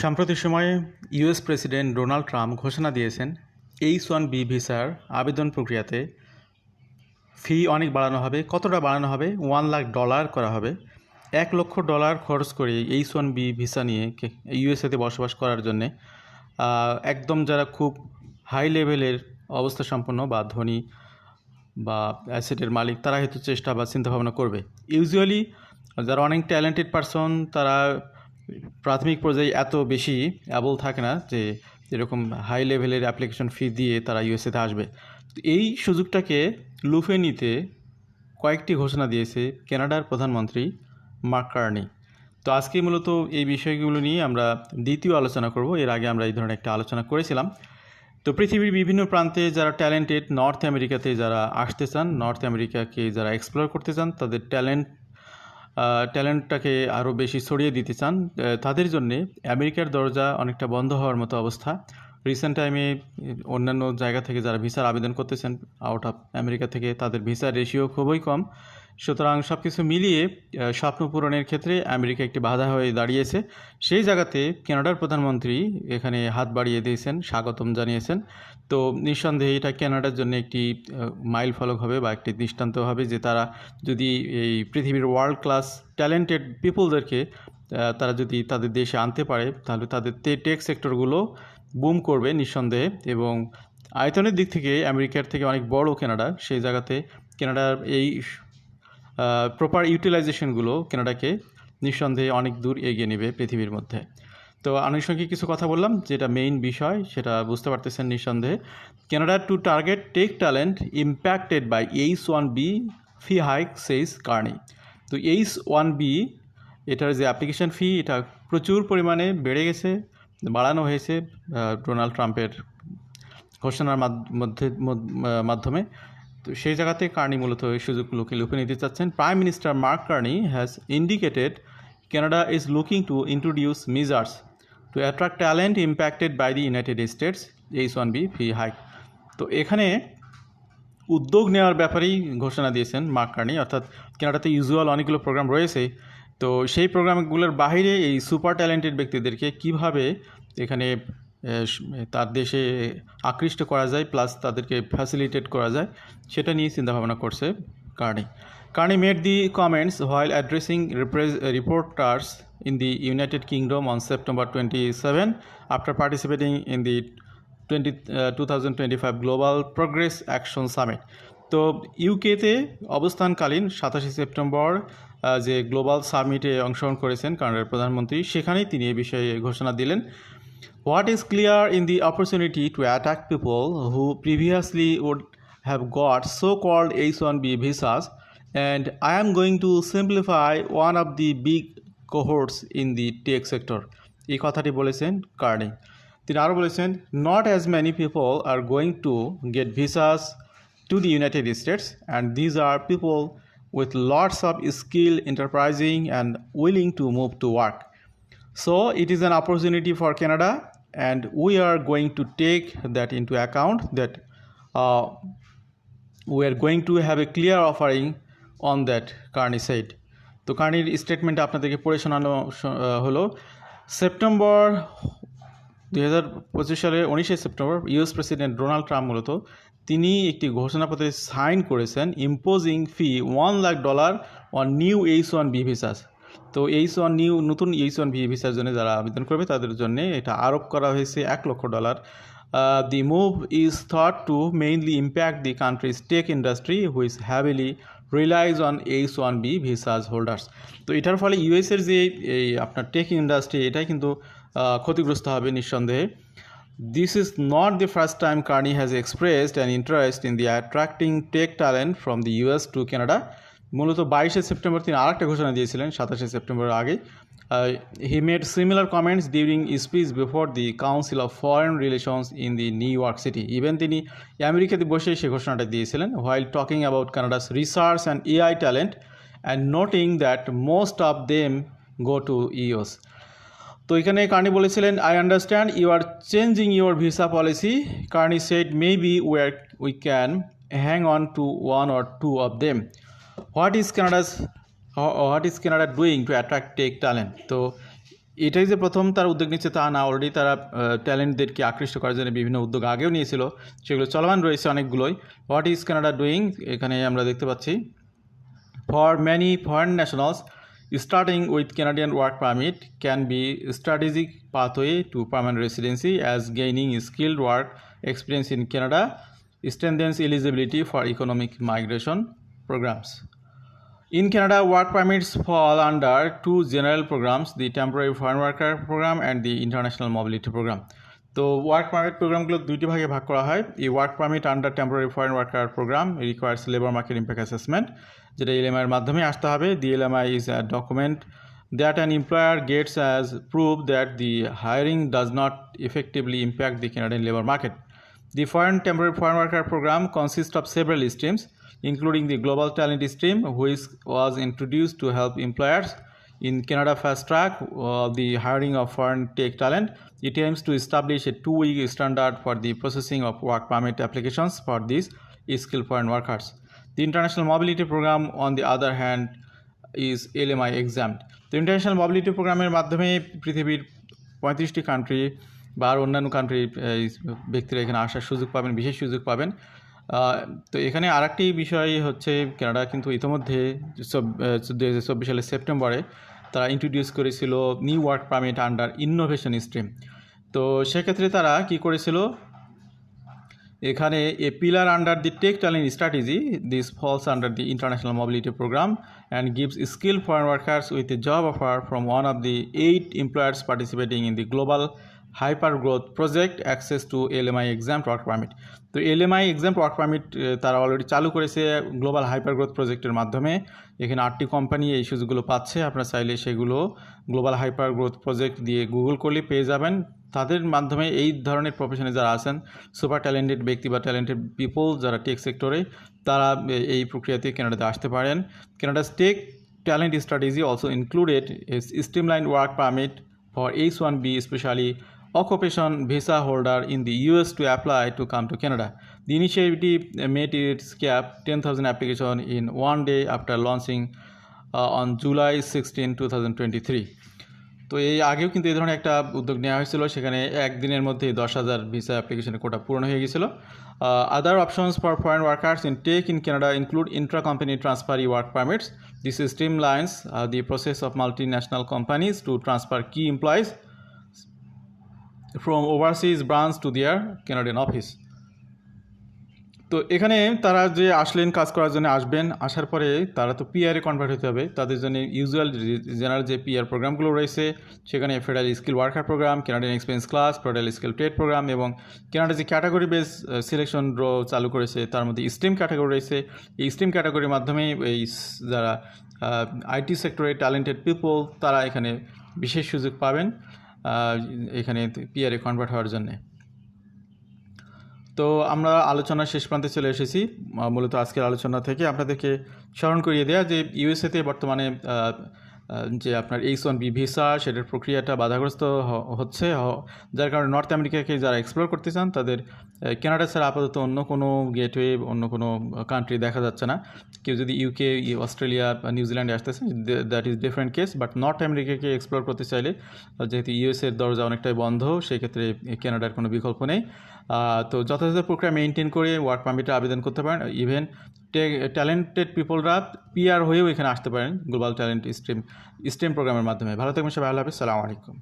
সাম্প্রতিক সময়ে US president Donald Trump ঘোষণা দিয়েছেন এইচ ওয়ান বি ভিসার আবেদন প্রক্রিয়াতে ফি অনেক বাড়ানো হবে। কতটা বাড়ানো হবে? ওয়ান লাখ ডলার করা হবে। এক লক্ষ ডলার খরচ করে এইচ ওয়ান বি ভিসা নিয়ে ইউএসএতে বসবাস করার জন্যে একদম যারা খুব হাই লেভেলের অবস্থা সম্পন্ন বা ধনী বা অ্যাসেটের মালিক, তারা হয়তো চেষ্টা বা চিন্তাভাবনা করবে। ইউজুয়ালি যারা অনেক ট্যালেন্টেড পারসন, তারা প্রাথমিক পর্যায়ে এত বেশি অ্যাবল থাকে না যে এরকম হাই লেভেলের অ্যাপ্লিকেশন ফি দিয়ে তারা ইউএসএতে আসবে। এই সুযোগটাকে লুফে নিতে কয়েকটি ঘোষণা দিয়েছে কানাডার প্রধানমন্ত্রী মার্ক কার্নি। তো আজকে মূলত এই বিষয়গুলো নিয়ে আমরা দ্বিতীয় আলোচনা করব। এর আগে আমরা এই ধরনের একটা আলোচনা করেছিলাম। তো পৃথিবীর বিভিন্ন প্রান্তে যারা ট্যালেন্টেড নর্থ আমেরিকাতে যারা আসতে চান নর্থ আমেরিকাকে যারা এক্সপ্লোর করতে চান, তাদের ট্যালেন্ট ট্যালেন্টটাকে আরও বেশি ছড়িয়ে দিতে চান তাদের জন্যে আমেরিকার দরজা অনেকটা বন্ধ হওয়ার মতো অবস্থা। রিসেন্ট টাইমে অন্যান্য জায়গা থেকে যারা ভিসার আবেদন করতেছেন আউট অফ আমেরিকা থেকে, তাদের ভিসার রেশিও খুবই কম। সুতরাং সব কিছু মিলিয়ে স্বপ্ন পূরণের ক্ষেত্রে আমেরিকা একটি বাধা হয়ে দাঁড়িয়েছে। সেই জায়গাতে কানাডার প্রধানমন্ত্রী এখানে হাত বাড়িয়ে দিয়েছেন, স্বাগতম জানিয়েছেন। তো নিঃসন্দেহে এটা কানাডার জন্য একটি মাইল ফলক হবে বা একটি দৃষ্টান্ত হবে যে তারা যদি এই পৃথিবীর ওয়ার্ল্ড ক্লাস ট্যালেন্টেড পিপলদেরকে তারা যদি তাদের দেশে আনতে পারে, তাহলে তাদের টেক সেক্টরগুলো বুম করবে নিঃসন্দেহে এবং আয়তনের দিক থেকে আমেরিকার থেকে অনেক বড় কানাডা, সেই জায়গাতে কানাডার এই প্রপার ইউটিলাইজেশনগুলো কানাডাকে নিঃসন্দেহে অনেক দূর এগিয়ে নেবে পৃথিবীর মধ্যে। তো আনুষঙ্গিক কিছু কথা বললাম, যেটা মেইন বিষয়, সেটা বুঝতে পারতেছেন নিঃসন্দেহে। Canada to target tech talent impacted by H one B fee hike says Carney তো এইচ ওয়ান বি এটার যে অ্যাপ্লিকেশন ফি এটা প্রচুর পরিমাণে বেড়ে গেছে। বাড়ানো হয়েছে ডোনাল্ড ট্রাম্পের ঘোষণার মাধ- মধ্যে মাধ্যমে। তো সেই জায়গাতে কার্নি মূলত এই সুযোগগুলোকে লুফে নিতে চাচ্ছেন। Prime minister Mark Carney has indicated Canada is looking to introduce measures to attract talent impacted by the United States H one B fee hike তো এখানে উদ্যোগ নেওয়ার ব্যাপারেই ঘোষণা দিয়েছেন মার্ক কার্নি। অর্থাৎ কেনাডাতে ইউজুয়াল অনেকগুলো প্রোগ্রাম রয়েছে। তো সেই প্রোগ্রামগুলোর বাইরে এই সুপার ট্যালেন্টেড ব্যক্তিদেরকে কীভাবে এখানে তার দেশে আকৃষ্ট করা যায়, প্লাস তাদেরকে ফ্যাসিলিটেট করা যায়, সেটা নিয়ে চিন্তাভাবনা করছে Carney. Carney made the comments while addressing reporters in the United Kingdom on September twenty seven after participating in the twenty two thousand twenty five global progress action summit তো ইউকেতে অবস্থানকালীন সাতাশে সেপ্টেম্বর যে গ্লোবাল সামিটে অংশগ্রহণ করেছেন কানাডার প্রধানমন্ত্রী, সেখানেই তিনি এ বিষয়ে ঘোষণা দিলেন। What is clear in the opportunity to attract people who previously would have got so called H one B visas and I am going to simplify one of the big cohorts in the tech sector. এই কথাটি বলেছেন Carney. তিনি আরও বলেছেন not as many people are going to get visas to the United States and these are people with lots of skill, enterprising, and willing to move to work. So it is an opportunity for Canada, and we are going to take that into account. That uh, we are going to have a clear offering on that. Carney said. তো কার্নির statement আপনাদেরকে পড়ে শোনানো হলো September দুই হাজার পঁচিশ সালের উনিশে September US president Donald Trump মূলত তিনি একটি ঘোষণাপত্রে সাইন করেছেন imposing fee one lakh dollar on new H one B visas তো এইচ ওয়ান নিউ নতুন এইচ ওয়ান বি ভিসার জন্য যারা আবেদন করবে, তাদের জন্য এটা আরোপ করা হয়েছে এক লক্ষ dollar the move is thought to mainly impact the country's tech industry which heavily relies on H one B visas holders তো এটার ফলে ইউএসের যে এই আপনার টেক ইন্ডাস্ট্রি এটাই কিন্তু ক্ষতিগ্রস্ত হবে নিঃসন্দেহে। This is not the first time Carney has expressed an interest in the attracting tech talent from the US to Canada. মূলত বাইশে সেপ্টেম্বর তিনি আরেকটা ঘোষণা দিয়েছিলেন, সাতাশে সেপ্টেম্বরের আগে। He made similar comments during speech before the Council of Foreign Relations in the New York City even তিনি আমেরিকাতে বসে সে ঘোষণাটা দিয়েছিলেন while talking about Canada's research and AI talent and noting that most of them go to US তো এখানে Carney বলেছিলেন I understand you are changing your visa policy Carney said maybe where we can hang on to one or two of them what is Canada's what is Canada doing to attract tech talent তো এটাই যে প্রথম তার উদ্যোগ নিচ্ছে তা না already তারা ট্যালেন্টদেরকে আকৃষ্ট করার জন্য বিভিন্ন উদ্যোগ আগেও নিয়েছিল সেগুলো চলমান রয়েছে অনেকগুলোই। হোয়াট ইজ কানাডা ডুইং এখানে আমরা দেখতে পাচ্ছি। For many foreign nationals, starting with Canadian work permit can be strategic pathway to permanent residency as gaining skilled work experience in Canada strengthens eligibility for economic migration programs. In Canada, work permits fall under two general programs the Temporary Foreign Worker Program and the International Mobility Program. তো work permit প্রোগ্রামগুলো দুইটি ভাগে ভাগ করা হয়। এই work permit under temporary foreign worker program requires labour market impact assessment যেটা LMI এর মাধ্যমে আসতে হবে। The LMI is a document that an employer gets as proof that the hiring does not effectively impact the Canadian labour market The Foreign Temporary Foreign Worker Program consists of several streams, including the Global Talent Stream, which was introduced to help employers in Canada Fast Track uh, the hiring of foreign tech talent. It aims to establish a two-week standard for the processing of work permit applications for these skilled foreign workers. The International Mobility Program, on the other hand, is LMI exempt. তো international mobility প্রোগ্রামের মাধ্যমে পৃথিবীর পঁয়ত্রিশটি country বা আর অন্যান্য country ব্যক্তিরা এখানে আসার সুযোগ পাবেন বিশেষ সুযোগ পাবেন তো এখানে আরেকটি বিষয় হচ্ছে কানাডা কিন্তু ইতিমধ্যে চব্বিশ সালের সেপ্টেম্বরে তারা ইন্ট্রোডিউস করেছিল new work permit under innovation stream তো সেক্ষেত্রে তারা কি করেছিল? এখানে a pillar under the tech talent strategy this falls under the international mobility program and gives skill foreign workers with a job offer from one of the eight employers participating in the global hyper growth project access to LMI exempt work permit তো LMI exempt work permit তারা already চালু করেছে global hyper growth প্রজেক্টের মাধ্যমে। এখানে আটটি company এই সুযোগগুলো পাচ্ছে, আপনারা চাইলে সেগুলো গ্লোবাল হাইপার গ্রোথ প্রজেক্ট দিয়ে গুগল করলে পেয়ে যাবেন। তাদের মাধ্যমে এই ধরনের প্রফেশনে যারা আছেন সুপার ট্যালেন্টেড ব্যক্তি বা ট্যালেন্টেড পিপল যারা টেক সেক্টরে তারা এই প্রক্রিয়াতে কানাডাতে আসতে পারেন। Canada's tech talent strategy also included streamline work permit for H one B specially occupation visa holder in the US to apply to come to Canada. The initiative made its cap 10,000 application in one day after launching uh, on July 16, 2023. তো এই আগেও কিন্তু এই ধরনের একটা উদ্যোগ নেওয়া হয়েছিল সেখানে একদিনের মধ্যে দশ হাজার ভিসা অ্যাপ্লিকেশনের কোটা পূরণ হয়ে গেছিল other options for foreign workers in tech in Canada include intra company transferee work permits this streamlines the process of multinational companies to transfer key employees from overseas branch to their Canadian office তো এখানে তারা যে আসলেন, কাজ করার জন্য আসবেন, আসার পরে তারা তো পিআরে কনভার্ট হতে হবে। তাদের জন্য ইউজুয়াল জেনারেল যে পিআর প্রোগ্রামগুলো রয়েছে, সেখানে federal skill worker program Canadian experience class federal skill trade program এবং কানাডা যে ক্যাটাগরি বেস সিলেকশন ড্র চালু করেছে, তার মধ্যে স্ট্রিম ক্যাটাগরি রয়েছে। এই স্ট্রিম ক্যাটাগরির মাধ্যমে এই যারা আইটি সেক্টরে ট্যালেন্টেড পিপল তারা এখানে বিশেষ সুযোগ পাবেন। এখানে পিয়ারে কনভার্ট হওয়ার জন্যে। তো আমরা আলোচনার শেষ প্রান্তে চলে এসেছি। মূলত আজকের আলোচনা থেকে আপনাদেরকে স্মরণ করিয়ে দেওয়া যে ইউএসএতে বর্তমানে যে আপনার এইচ ওয়ান বি ভিসা সেটার প্রক্রিয়াটা বাধাগ্রস্ত হচ্ছে যার কারণে নর্থ আমেরিকাকে যারা এক্সপ্লোর করতে চান, তাদের কেনাডা ছাড়া আপাতত অন্য কোনো গেটওয়ে অন্য কোনো কান্ট্রি দেখা যাচ্ছে না। কেউ যদি ইউকে অস্ট্রেলিয়া নিউজিল্যান্ডে আসতেছে that is different case but north আমেরিকাকে এক্সপ্লোর করতে চাইলে, যেহেতু ইউএসের দরজা অনেকটাই বন্ধ সেই ক্ষেত্রে কানাডার কোনো বিকল্প নেই। তো যথাযথ প্রক্রিয়া মেনটেন করে ওয়ার্ক পারমিটে আবেদন করতে পারেন। ইভেন ট্যালেন্টেড পিপলরা পিআর হয়েও এখানে আসতে পারেন গ্লোবাল ট্যালেন্ট স্ট্রিম স্ট্রিম প্রোগ্রামের মাধ্যমে। ভালো থাকবেন সবাই, আল্লাহ হাফিজ, সালাম আলাইকুম।